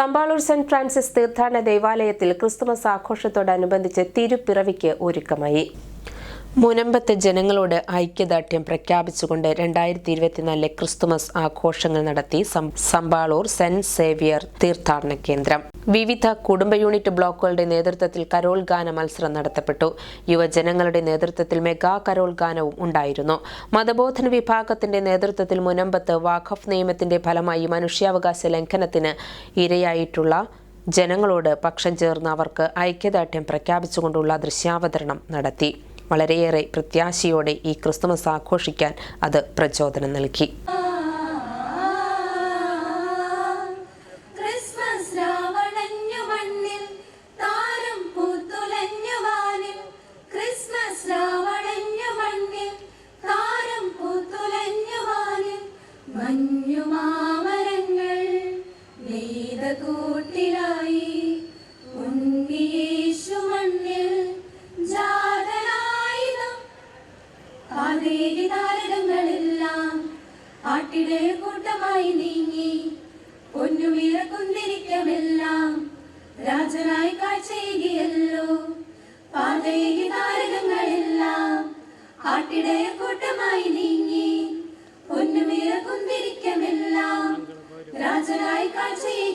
Sampaloor saint Francis തീർത്ഥാടന ദേവാലയത്തിൽ Christmas ആഘോഷത്തോടനുബന്ധിച്ച് തിരുപ്പിറവിക്ക് ഒരുക്കമായി. മുനമ്പത്തെ ജനങ്ങളോട് ഐക്യദാർഢ്യം പ്രഖ്യാപിച്ചുകൊണ്ട് രണ്ടായിരത്തി ഇരുപത്തിനാലിലെ ക്രിസ്തുമസ് ആഘോഷങ്ങൾ നടത്തി സമ്പാളൂർ സെന്റ് സേവിയർ തീർത്ഥാടന കേന്ദ്രം. വിവിധ കുടുംബ യൂണിറ്റ് ബ്ലോക്കുകളുടെ നേതൃത്വത്തിൽ കരോൾ ഗാന മത്സരം നടത്തപ്പെട്ടു. യുവജനങ്ങളുടെ നേതൃത്വത്തിൽ മെഗാ കരോൾ ഗാനവും ഉണ്ടായിരുന്നു. മതബോധന വിഭാഗത്തിന്റെ നേതൃത്വത്തിൽ മുനമ്പത്ത് വാഖഫ് നിയമത്തിന്റെ ഫലമായി മനുഷ്യാവകാശ ലംഘനത്തിന് ഇരയായിട്ടുള്ള ജനങ്ങളോട് പക്ഷം ചേർന്ന് അവർക്ക് ഐക്യദാർഢ്യം പ്രഖ്യാപിച്ചുകൊണ്ടുള്ള ദൃശ്യാവതരണം നടത്തി. വളരെയേറെ പ്രത്യാശയോടെ ഈ ക്രിസ്തുമസ് ആഘോഷിക്കാൻ അത് പ്രചോദനം നൽകി. പാതേരി താരകങ്ങളെല്ലാം ആട്ടിടെ കൂട്ടമായി നീങ്ങി പൊന്നുമീറ കുന്തിരിക്കമെല്ലാം രാജനായി കാഴ്ചയേകിയല്ലോ പാതേരി താരകങ്ങളെല്ലാം ആട്ടിടെ കൂട്ടമായി നീങ്ങി പൊന്നുമീറ കുന്തിരിക്കമെല്ലാം രാജനായി കാഴ്ചയേകിയല്ലോ